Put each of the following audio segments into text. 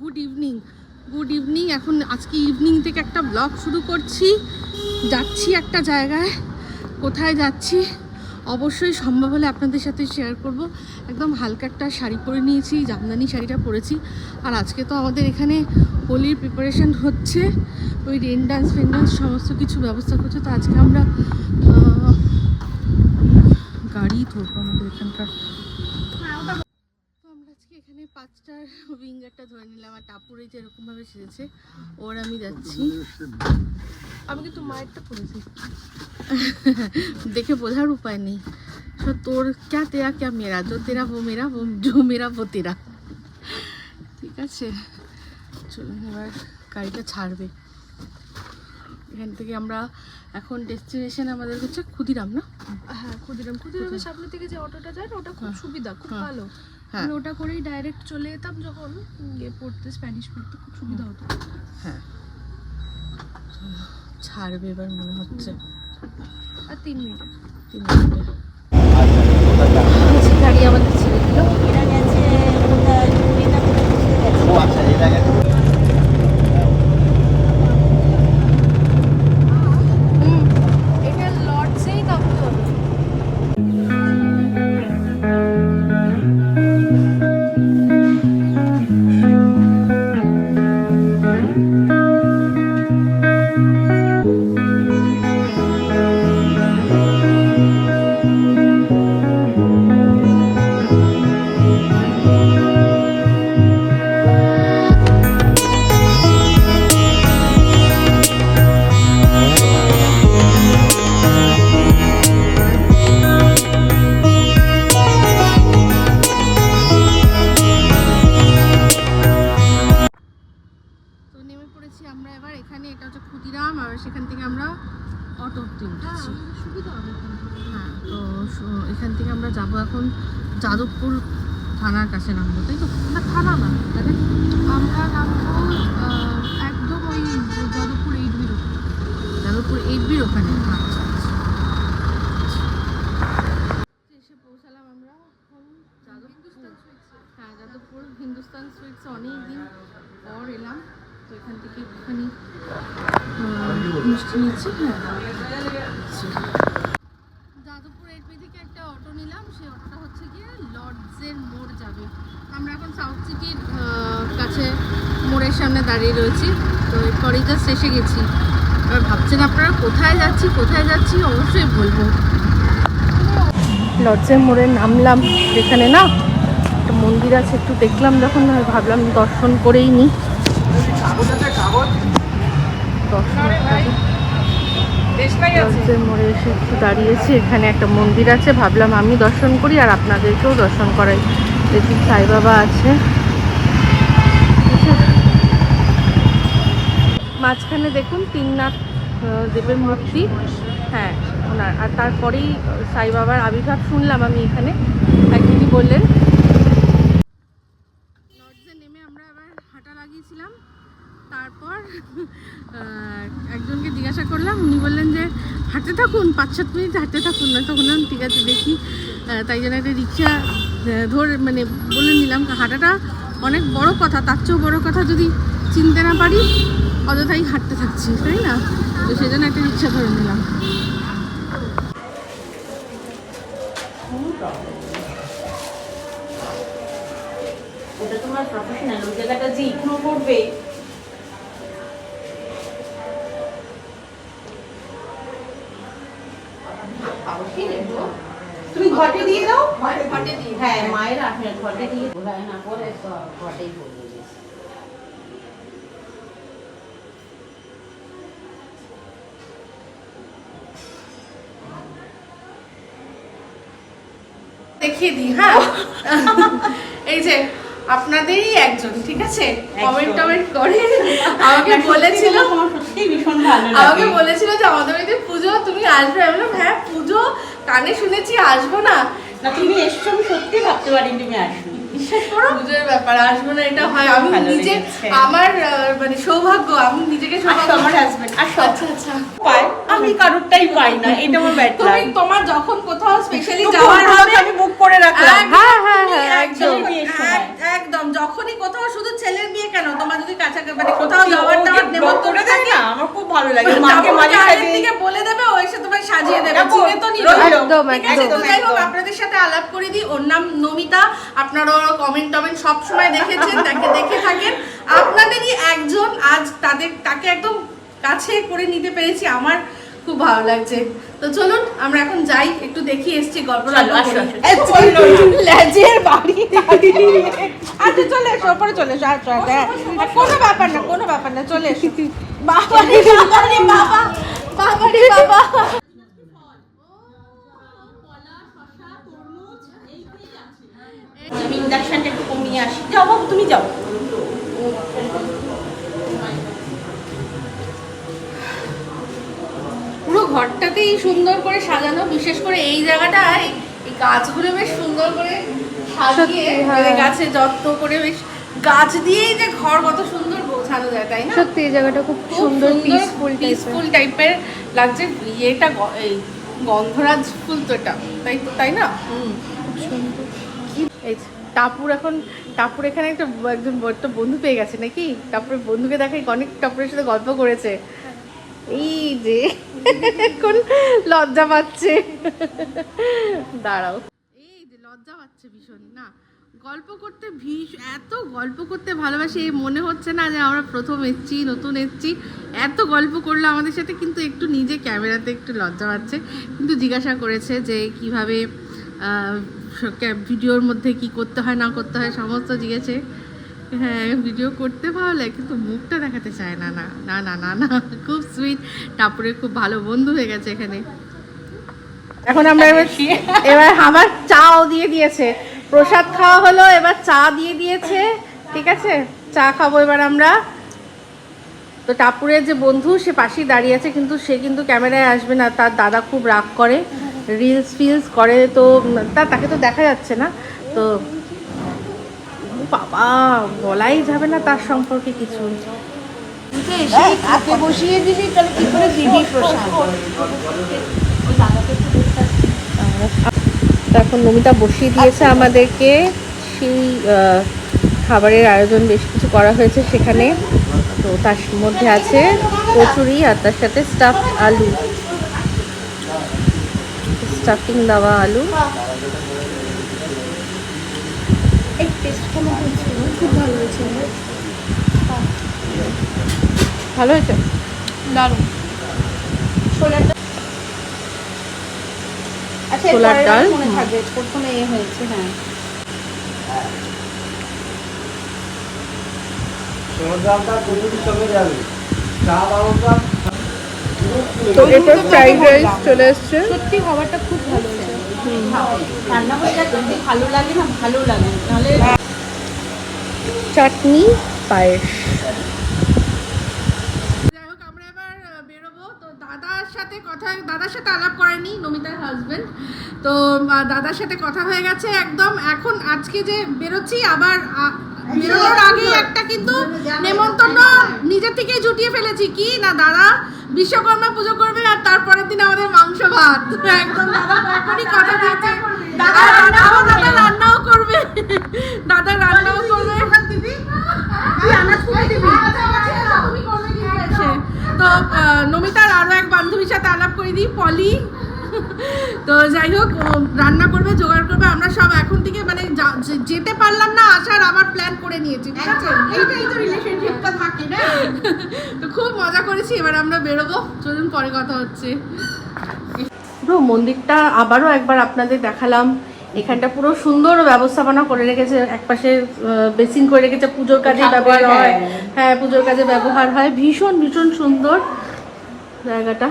Good evening good evening এখন আজকে evening থেকে একটা ব্লগ শুরু করছি। যাচ্ছি একটা জায়গায়। কোথায় যাচ্ছি? অবশ্যই সম্ভব হলে আপনাদের সাথে শেয়ার করব। একদম হালকা একটা শাড়ি পরে নিয়েছি, জামদানি শাড়িটা পরেছি। আর আজকে তো আমাদের এখানে হোলির প্রিপারেশন হচ্ছে। ওই রেন ডান্স ফেন ডান্স সমস্ত কিছু ব্যবস্থা করছে। তো আজকে আমরা গাড়ি ধরবো আমাদের এখানকার মাছটার উইঙ্গারটা ধরে নিলাম আর টাপুরে যেরকমভাবে সেজেছে ওর আমি যাচ্ছি। আমি কিন্তু মায়েরটা করেছি দেখে বোঝার উপায় নেই। তোর ক্যা তেরা ক্যা মেরা? জো তেরা বো মেরা বো জো মেরা বো তেরা। ঠিক আছে? চলুন এবার গাড়িটা ছাড়বে। এখান থেকে আমরা এখন ডেস্টিনেশন আমাদের হচ্ছে ক্ষুদিরাম না? হ্যাঁ ক্ষুদিরাম। ক্ষুদিরামের সামনে থেকে যে অটোটা যায় না ওটা খুব হ্যাঁ। সুবিধা খুব হ্যাঁ। ভালো। হ্যাঁ। ওটা করেই ডাইরেক্ট চলে যেতাম যখন গিয়ে পড়তে স্প্যানিশ পড়তে খুব সুবিধা হতো। হ্যাঁ। ছাড়বে এবার মনে হচ্ছে। আর তিন মিনিট। তিন মিনিটে। এবার এখানে এটা হচ্ছে ক্ষুদিরাম আর সেখান থেকে আমরা হ্যাঁ উঠেছি সুবিধা হবে হ্যাঁ তো এখান থেকে আমরা যাব এখন যাদবপুর থানার কাছে নামবো তাই তো? না থানা না আমরা নামবো একদম ওই যাদবপুর এইট বিরো যাদবপুর এইট বির ওখানে। আচ্ছা আচ্ছা। এসে পৌঁছালাম আমরা হ্যাঁ যাদবপুর হিন্দুস্তান সুইটস অনেক দিন পর এলাম। এখান থেকে হ্যাঁ। যাদবপুর বি থেকে একটা অটো নিলাম সেই অটোটা হচ্ছে গিয়ে লর্ডসের মোড় যাবে। আমরা এখন সাউথ সিটির কাছে মোড়ের সামনে দাঁড়িয়ে রয়েছি। তো এরপরেই জাস্ট এসে গেছি। এবার ভাবছেন আপনারা কোথায় যাচ্ছি কোথায় যাচ্ছি? অবশ্যই বলব। লর্ডসের মোড়ে নামলাম যেখানে না। একটা মন্দির আছে, একটু দেখলাম যখন, ভাবলাম দর্শন করেই নিই দর্শন মোড়ে এসে একটু দাঁড়িয়েছি এখানে একটা মন্দির আছে ভাবলাম আমি দর্শন করি আর আপনাদেরকেও দর্শন করাই দেখি সাই বাবা আছে মাঝখানে দেখুন তিননাথ দেবের মূর্তি হ্যাঁ ওনার। আর তারপরেই সাই বাবার আবির্ভাব শুনলাম আমি এখানে। একদিনই বললেন লর্ডসে নেমে আমরা আবার হাঁটা লাগিয়েছিলাম তারপর আহ, একজনকে জিজ্ঞাসা করলাম। উনি বললেন যে, হাঁটতে থাকুন, পাঁচ সাত মিনিট হাঁটতে থাকুন। না তখন আমি ঠিক আছে, দেখি। তাই জন্য একটা রিক্সা ধরে মানে বলে নিলাম। হাঁটাটা অনেক বড় কথা, তার চেয়েও বড় কথা যদি চিনতে না পারি, অযথাই হাঁটতে থাকছি, তাই না? তো সেজন্য একটা রিক্সা ধরে নিলাম। ওটা তোমার প্রফেশনাল ওই জায়গাটা যে ইগনোর করবে তুমি ঘটে দিয়ে দাও। ঘটে দিয়ে হ্যাঁ মায়ের আপনার ঘটে দিয়ে না করে ঘটেই দেখিয়ে দিই হ্যাঁ? এই যে আপনাদেরই একজন ঠিক আছে? কমেন্ট টমেন্ট করে আমাকে বলেছিল তোমার সত্যি ভীষণ ভালো আমাকে বলেছিল যে আমাদের বাড়িতে পুজো, তুমি আসবে? আমি বললাম হ্যাঁ পুজো, কানে শুনেছি, আসব না। না, তুমি এসছো, আমি সত্যি ভাবতে পারিনি তুমি আসবে। বিশ্বাস করো। পুজোর ব্যাপার আসব না এটা হয় আমি নিজে আমার মানে সৌভাগ্য আমি নিজেকে সৌভাগ্য আমার হাজবেন্ড আর আচ্ছা আচ্ছা পাই আমি কারোরটাই পাই না এটা আমার ব্যাড তুমি তোমার যখন কোথাও স্পেশালি যাওয়ার হবে আমি বুক করে রাখলাম। হ্যাঁ হ্যাঁ হ্যাঁ একদম একদম যখনই কোথাও শুধু ছেলের বিয়ে কেন তোমার যদি কাছে মানে কোথাও যাওয়ার টাওয়ার নেমন্তন্ন থাকে না আমার খুব ভালো লাগে। মাকে মাঝে সাথে থেকে বলে দেবে ও এসে তোমায় সাজিয়ে দেবে চিনে তো নিল একদম, একদম, যাই হোক আপনাদের সাথে আলাপ করে দিই। ওর নাম নমিতা আপনারা ওর কমেন্ট টমেন্ট সব সময় দেখেছেন তাকে দেখে থাকেন। আপনাদেরই একজন আজ তাদের তাকে একদম কাছে করে নিতে পেরেছি আমার খুব ভালো লাগছে। তো চলুন আমরা এখন যাই একটু দেখি এসছি গল্প লেজের বাড়ি আচ্ছা চলে এসো ওপরে চলে এসো আচ্ছা কোনো ব্যাপার না কোনো ব্যাপার না চলে এসো। বাবা বাবা বাবা। ইন্ডাকশনটা একটু কমিয়ে আসি। যাও বাবু তুমি যাও। পুরো ঘরটাতেই সুন্দর করে সাজানো বিশেষ করে এই জায়গাটায় এই গাছগুলো বেশ সুন্দর করে সাজিয়ে হ্যাঁ। গাছে যত্ন করে বেশ গাছ দিয়েই যে ঘর কত সুন্দর গোছানো যায় তাই না? সত্যি এই জায়গাটা খুব সুন্দর পিসফুল পিসফুল টাইপের লাগছে। ইয়েটা এই গন্ধরাজ ফুল তো এটা তাই তো তাই না? হুম। এই যে, টাপুর এখন টাপুর এখানে একটা একজন একটা বন্ধু পেয়ে গেছে নাকি? টাপুরের বন্ধুকে দেখাই, অনেক টাপুরের সাথে গল্প করেছে। এই যে এখন লজ্জা পাচ্ছে। দাঁড়াও। এই যে, লজ্জা পাচ্ছে ভীষণ, না? গল্প করতে ভীষ, এত গল্প করতে ভালোবাসি, এই মনে হচ্ছে না যে আমরা প্রথম এসছি, নতুন এসছি। এত গল্প করল আমাদের সাথে, কিন্তু একটু নিজে ক্যামেরাতে একটু লজ্জা পাচ্ছে। কিন্তু জিজ্ঞাসা করেছে যে কীভাবে ভিডিওর মধ্যে কি করতে হয় না করতে হয় সমস্ত জিজ্ঞেসে। হ্যাঁ ভিডিও করতে ভালো লাগে কিন্তু মুখটা দেখাতে চায় না না না না না না। খুব সুইট টাপুরের খুব ভালো বন্ধু হয়ে গেছে এখানে। এখন আমরা এবার এবার আমার চাও দিয়ে দিয়েছে। প্রসাদ খাওয়া হলো এবার চা দিয়ে দিয়েছে ঠিক আছে? চা খাব এবার আমরা। তো টাপুরের যে বন্ধু সে পাশেই দাঁড়িয়ে আছে কিন্তু সে কিন্তু ক্যামেরায় আসবে না তার দাদা খুব রাগ করে। রিলস ফিলস করে তো তা তাকে তো দেখা যাচ্ছে না। তো বাবা বলাই যাবে না তার সম্পর্কে কিছু। বসিয়ে দিবি তাহলে কি করে দিবি এখন নমিতা বসিয়ে দিয়েছে আমাদেরকে। সেই খাবারের আয়োজন বেশ কিছু করা হয়েছে সেখানে। তো তার মধ্যে আছে কচুরি আর তার সাথে স্টাফ আলু। স্টাফিং দেওয়া আলু। ভালো হয়েছে। দারুণ। আচ্ছা ছোলার এরপরে ডাল? মনে থাকবে প্রথমে এ হয়েছে হ্যাঁ। সোনাদামটা কচুরির সঙ্গে যাবে। চা বারোটা তো এরপর ফ্রাইড রাইস চলে এসছে। সত্যি খাবারটা খুব ভালো হয়েছে। রান্না করে যদি ভালো লাগে না? ভালো লাগে নাহলে চাটনি পায়েস। যাই হোক আমরা এবার আহ, বেরোবো। তো দাদার সাথে কথা দাদার সাথে আলাপ করেনি নমিতার হাজবেন্ড তো দাদার সাথে কথা হয়ে গেছে একদম। এখন আজকে যে বেরোচ্ছি আবার বেরোনোর আগে একটা কিন্তু নেমন্তন্ন নিজে থেকেই জুটিয়ে ফেলেছি। কি? না, দাদা, বিশ্বকর্মা পুজো করবে আর তারপরের দিন আমাদের মাংস ভাত। একদম, দাদা এখনই কথা দিয়েছে। দাদা রান্নাও দাদা রান্নাও করবে। দাদা রান্নাও করবে। আছে। তো নমিতার আরও এক বান্ধবীর সাথে আলাপ করে দিই, পলি। তো যাই হোক রান্না করবে, জোগাড় করবে। আমরা সব এখন থেকে মানে যেতে পারলাম না আসার আবার প্ল্যান করে নিয়েছি ঠিক আছে? এইটাই তো রিলেশনশিপটা থাকে না? তো খুব মজা করেছি এবার আমরা বেরোবো। চলুন পরে কথা হচ্ছে। পুরো মন্দিরটা আবারও একবার আপনাদের দেখালাম। এখানটা পুরো সুন্দর ব্যবস্থাপনা করে রেখেছে একপাশে বেসিন করে রেখেছে পুজোর কাজে ব্যবহার হয়। হ্যাঁ। পুজোর কাজে ব্যবহার হয়। ভীষণ ভীষণ সুন্দর জায়গাটা।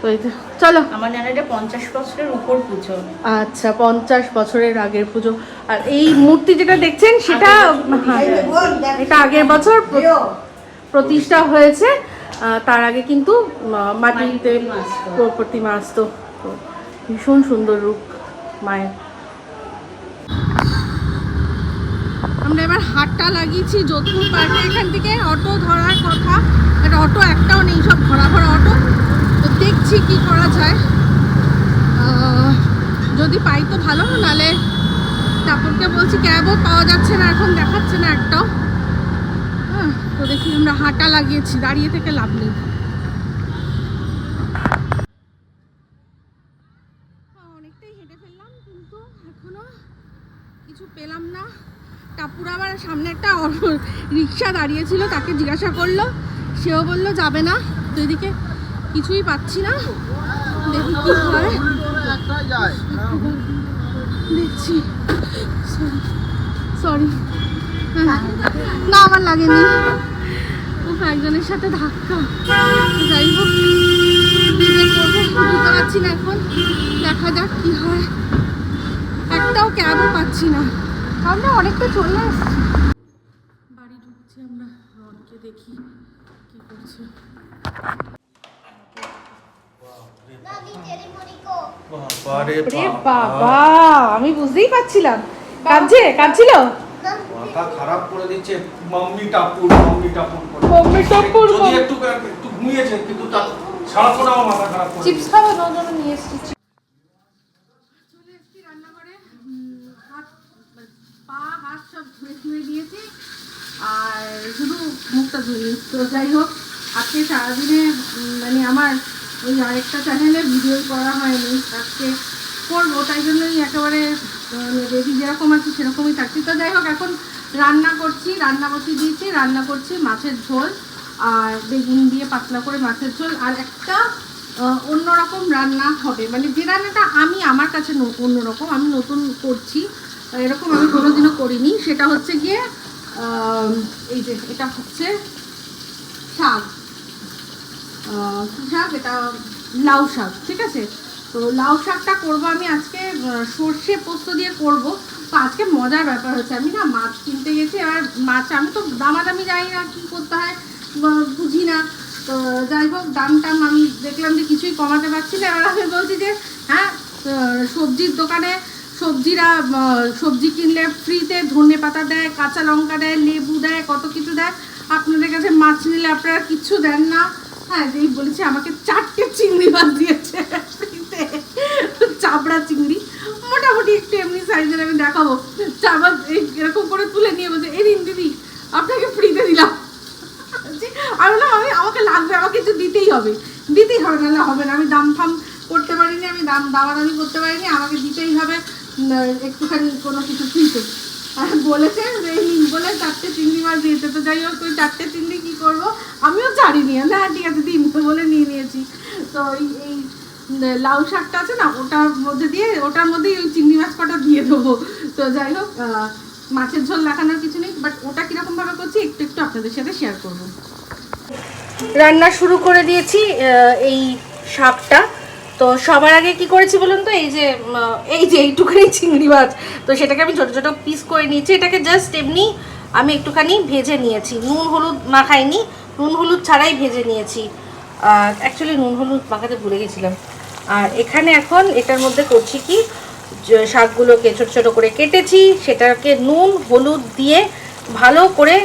তো এই তো চলো। আমার জানা এটা পঞ্চাশ বছরের উপর পুজো। আচ্ছা পঞ্চাশ বছরের আগের পুজো। আর এই মূর্তি যেটা দেখছেন সেটা হ্যাঁ, এটা আগের বছর প্রতিষ্ঠা হয়েছে। তার আগে কিন্তু মাটিতে। প্রতিমা আসতো। ভীষণ সুন্দর রূপ মায়ের। আমরা এবার হাটটা লাগিয়েছি যোধপুর পার্কে এখান থেকে। অটো ধরার কথা। অটো একটাও নেই সব ভরা ভরা অটো। দেখছি কি করা যায়। যদি পাই তো ভালো নালে তারপরকে বলছি ক্যাবও পাওয়া যাচ্ছে না এখন দেখাচ্ছে না একটাও। হ্যাঁ তো দেখি আমরা হাঁটা লাগিয়েছি দাঁড়িয়ে থেকে লাভ নেই। হ্যাঁ, অনেকটাই হেঁটে ফেললাম কিন্তু কিছু পেলাম না। টাপুরা আবার সামনে একটা রিক্সা দাঁড়িয়েছিল তাকে জিজ্ঞাসা করল। সেও বলল যাবে না। তো এদিকে কিছুই পাচ্ছি না। দেখি কি হয়। দেখছি। সরি না, আমার লাগেনি। উফ, একজনের সাথে ধাক্কা। যাই হোক বুঝতে পারছি না এখন। দেখা যাক কি হয়। একটাও ক্যাবও পাচ্ছি না। আমরা অনেকটা চলে এসেছি। বাড়ি ঢুকছি আমরা। রনকে দেখি কি করছে। বাবা। আমি বুঝতেই পারছিলাম। কাঁদছে কাঁদছিল? মাথা খারাপ করে দিচ্ছে mummy Tapur mummy Tapur mummy Tapur, যদি একটু একটু ঘুমিয়েছে কিন্তু সারাক্ষণ আমার মাথা খারাপ করে চিপস খাব? না জন্য নিয়ে এসেছি চলে এসেছি রান্নাঘরে। উম, হাত পা হাত সব ধুয়ে ধুয়ে দিয়েছি। আর শুধু মুখটা ধুয়ে তো যাই হোক আজকে সারাদিনে মানে আমার ওই আরেকটা চ্যানেলে ভিডিও করা হয়নি, আজকে করব, তাই জন্যই একেবারে রেডি যেরকম আছে সেরকমই থাকছি। তো যাই হোক, এখন রান্না করছি, রান্না বসিয়ে দিয়েছি, রান্না করছি মাছের ঝোল আর বেগুন দিয়ে পাতলা করে মাছের ঝোল। আর একটা অন্যরকম রান্না হবে। মানে যে রান্নাটা আমি আমার কাছে অন্যরকম, আমি নতুন করছি, এরকম আমি কোনোদিনও করিনি। সেটা হচ্ছে গিয়ে এই যে, এটা হচ্ছে শাক। শাক এটা লাউ শাক, ঠিক আছে? তো লাউ শাকটা করব আমি আজকে সর্ষে পোস্ত দিয়ে করব। তো আজকে মজার ব্যাপার হচ্ছে, আমি না মাছ কিনতে গেছি, আর মাছ, আমি তো দামাদামি জানি না কী করতে হয় বুঝি না। তো যাই হোক দাম টাম আমি দেখলাম যে কিছুই কমাতে পারছি না। এবার আমি বলছি যে হ্যাঁ সবজির দোকানে সবজিরা সবজি কিনলে ফ্রিতে ধনে পাতা দেয়, কাঁচা লঙ্কা দেয়, লেবু দেয়, কত কিছু দেয়। আপনাদের কাছে মাছ নিলে আপনারা কিচ্ছু দেন না। হ্যাঁ যেই বলেছে আমাকে চারটে চিংড়ি মাছ দিয়েছে চাবড়া চিংড়ি। মোটামুটি একটু এমনি সাইজের আমি দেখাবো। চাবড়া এরকম করে তুলে নিয়ে বলছে এই নিন দিদি, আপনাকে ফ্রিতে দিলাম। আমি বললাম, আমি, আমাকে লাগবে, আমাকে কিছু দিতেই হবে। দিতেই হবে, নাহলে হবে না। আমি দাম ফাম করতে পারিনি, আমি দাম দামাদামি করতে পারিনি, আমাকে দিতেই হবে একটুখানি কোনো কিছু ফ্রিতে। বলেছে বলে চারটে চিংড়ি মাছ দিয়েছে। তো যাই হোক, ওই চারটে চিংড়ি কী করব? আমিও জানিনি। না ঠিক আছে, দিন। বলে নিয়ে নিয়েছি। তো এই লাউ শাকটা আছে না, ওটার মধ্যে দিয়ে, ওটার মধ্যেই ওই চিংড়ি মাছ কটা দিয়ে দেবো। তো যাই হোক মাছের ঝোল লাগানোর কিছু নেই বাট ওটা কীরকমভাবে করছি, একটু একটু আপনাদের সাথে শেয়ার করব। রান্না শুরু করে দিয়েছি এই শাকটা। তো সবার আগে কি করেছি বলুন তো? এই যে এই যে এইটুখানি চিংড়ি মাছ, তো সেটাকে আমি ছোটো ছোটো পিস করে নিয়েছি। এটাকে জাস্ট এমনি আমি একটুখানি ভেজে নিয়েছি। নুন, হলুদ মাখাইনি। নুন, হলুদ ছাড়াই ভেজে নিয়েছি। অ্যাকচুয়ালি নুন, হলুদ মাখাতে ভুলে গেছিলাম। আর এখানে এখন এটার মধ্যে করছি কি? শাকগুলোকে ছোট ছোট করে কেটেছি। সেটাকে নুন, হলুদ দিয়ে ভালো করে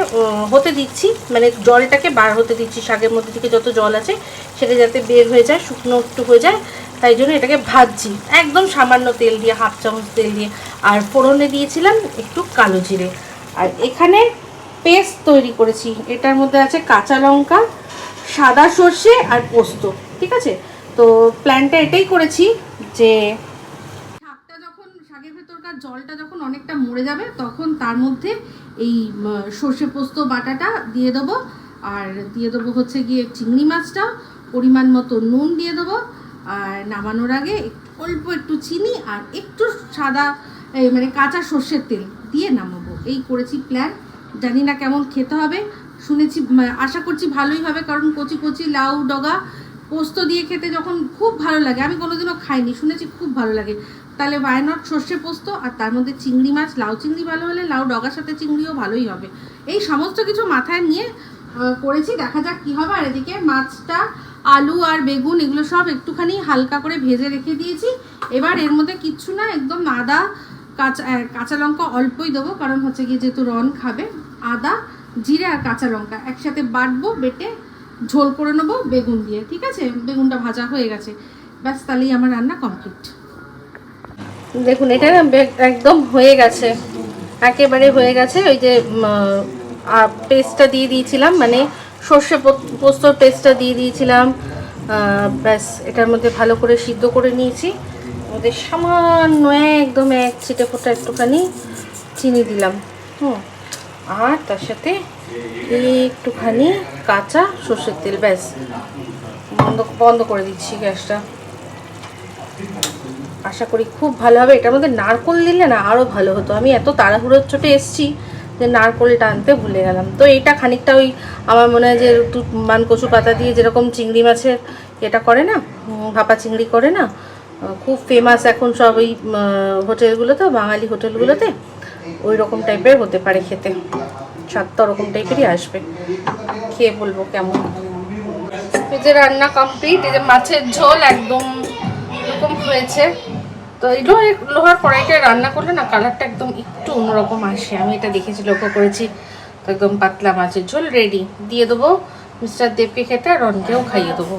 হতে দিচ্ছি। মানে জলটাকে বার হতে দিচ্ছি। শাকের মধ্যে থেকে যত জল আছে, সেটা যাতে বের হয়ে যায়, শুকনো একটু হয়ে যায়। তাই জন্য এটাকে ভাজছি। একদম সামান্য তেল দিয়ে, হাফ চামচ তেল দিয়ে। আর ফোড়নে দিয়েছিলাম একটু কালো জিরে। আর এখানে পেস্ট তৈরি করেছি। এটার মধ্যে আছে কাঁচা লঙ্কা, সাদা সর্ষে আর পোস্ত, ঠিক আছে? তো প্ল্যানটা এটাই করেছি যে শাকটা যখন, শাকের ভেতরকার জলটা যখন অনেকটা মরে যাবে, তখন তার মধ্যে এই সর্ষে পোস্ত বাটাটা দিয়ে দেবো। আর দিয়ে দেবো হচ্ছে গিয়ে চিংড়ি মাছটা, পরিমাণ মতো নুন দিয়ে দেবো। আর নামানোর আগে অল্প একটু চিনি আর একটু সাদা মানে কাঁচা সর্ষের তেল দিয়ে নামাবো। এই করেছি প্ল্যান জানি না কেমন খেতে হবে। শুনেছি আশা করছি ভালোই হবে, কারণ কচি কচি, লাউ, ডগা, পোস্ত দিয়ে খেতে যখন খুব ভালো লাগে, আমি কোনোদিনও খাইনি, শুনেছি খুব ভালো লাগে। তাহলে বায়নট সর্ষে পোস্ত আর তার মধ্যে চিংড়ি মাছ, লাউ চিংড়ি ভালো হলে লাউ, ডগার সাথে চিংড়িও ভালোই হবে। এই সমস্ত কিছু মাথায় নিয়ে করেছি, দেখা যাক কী হবে। আর এদিকে মাছটা আলু আর বেগুন, এগুলো সব একটুখানি হালকা করে ভেজে রেখে দিয়েছি। এবার এর মধ্যে কিচ্ছু না, একদম আদা, কাঁচা কাঁচা লঙ্কা অল্পই দেবো, কারণ হচ্ছে গিয়ে যেহেতু রন খাবে, আদা, জিরে আর কাঁচা লঙ্কা একসাথে বাটবো, বেটে ঝোল করে নেব বেগুন দিয়ে, ঠিক আছে? বেগুনটা ভাজা হয়ে গেছে। ব্যাস, তাহলেই আমার রান্না কমপ্লিট। দেখুন, এটা না একদম হয়ে গেছে। একেবারে হয়ে গেছে, ওই যে পেস্টটা দিয়ে দিয়েছিলাম মানে সর্ষে পোস্তর পেস্টটা দিয়ে দিয়েছিলাম। ব্যাস, এটার মধ্যে ভালো করে সিদ্ধ করে নিয়েছি। ওদের সামান্য একদম এক ছিটে ফোটা একটুখানি চিনি দিলাম। হুম। আর তার সাথে একটুখানি কাঁচা সর্ষের তেল, ব্যাস। বন্ধ বন্ধ করে দিচ্ছি গ্যাসটা। আশা করি খুব ভালো হবে। এটার মধ্যে নারকোল দিলে না আরও ভালো হতো। আমি এত তাড়াহুড়োর চোটে এসছি যে নারকোলটা আনতে ভুলে গেলাম। তো এইটা খানিকটা ওই আমার মনে হয় যে মান কচু পাতা দিয়ে যেরকম চিংড়ি মাছের এটা করে না ভাপা চিংড়ি করে না খুব ফেমাস এখন সব ওই হোটেলগুলোতে, বাঙালি হোটেলগুলোতে ওই রকম টাইপের হতে পারে খেতে। স্বাদটা ওরকম টাইপেরই আসবে। খেয়ে বলব কেমন। এই যে রান্না কমপ্লিট এই যে মাছের ঝোল একদম এরকম হয়েছে। তো এই লোহার লোহার কড়াইটায় রান্না করলে না কালারটা একদম একটু অন্যরকম আসে। আমি এটা দেখেছি, লক্ষ্য করেছি। তো একদম পাতলা মাছের ঝোল রেডি দিয়ে দেবো। মিস্টার দেবকে খেতে আর রনকেও খাইয়ে দেবো।